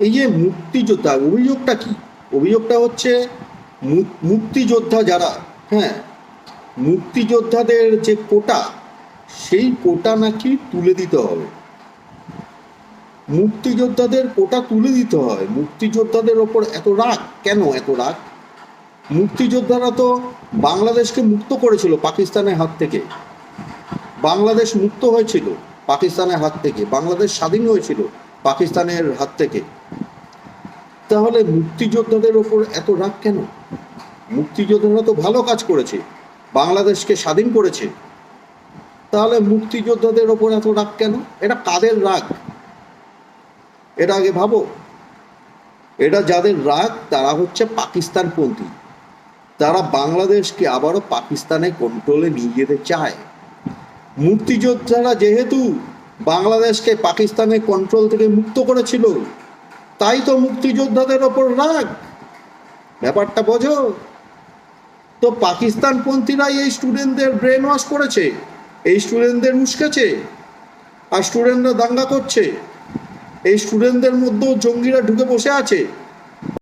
এই যে মুক্তিযোদ্ধা, অভিযোগটা কি? অভিযোগটা হচ্ছে মুক্তিযোদ্ধা যারা হ্যাঁ মুক্তিযোদ্ধাদের যে কোটা, সেই কোটা নাকি তুলে দিতে হবে। মুক্তিযোদ্ধাদের কোটা তুলে দিতে হয়। মুক্তিযোদ্ধাদের ওপর এত রাগ? কেন এত রাগ? মুক্তিযোদ্ধারা তো বাংলাদেশকে মুক্ত করেছিল পাকিস্তানের হাত থেকে। বাংলাদেশ মুক্ত হয়েছিল পাকিস্তানের হাত থেকে। বাংলাদেশ স্বাধীন হয়েছিল পাকিস্তানের হাত থেকে। তাহলে মুক্তিযোদ্ধাদের ওপর এত রাগ কেন? মুক্তিযোদ্ধারা তো ভালো কাজ করেছে, বাংলাদেশকে স্বাধীন করেছে। তাহলে মুক্তিযোদ্ধাদের ওপর এত রাগ কেন? এটা কাদের রাগ? এটা আগে ভাবো। এটা যাদের রাগ, তারা হচ্ছে পাকিস্তানপন্থী। তারা বাংলাদেশকে আবারও পাকিস্তানে কন্ট্রোলে নিয়ে যেতে চায়। মুক্তিযোদ্ধারা যেহেতু বাংলাদেশকে পাকিস্তানের কন্ট্রোল থেকে মুক্ত করেছিল তাই তো মুক্তিযোদ্ধাদের ওপর রাগ। ব্যাপারটা বোঝো। তো পাকিস্তানপন্থীরাই এই স্টুডেন্টদের ব্রেন ওয়াশ করেছে, এই স্টুডেন্টদের উস্কেছে, আর স্টুডেন্টরা দাঙ্গা করছে, এই স্টুডেন্টদের মধ্যেও জঙ্গিরা ঢুকে বসে আছে।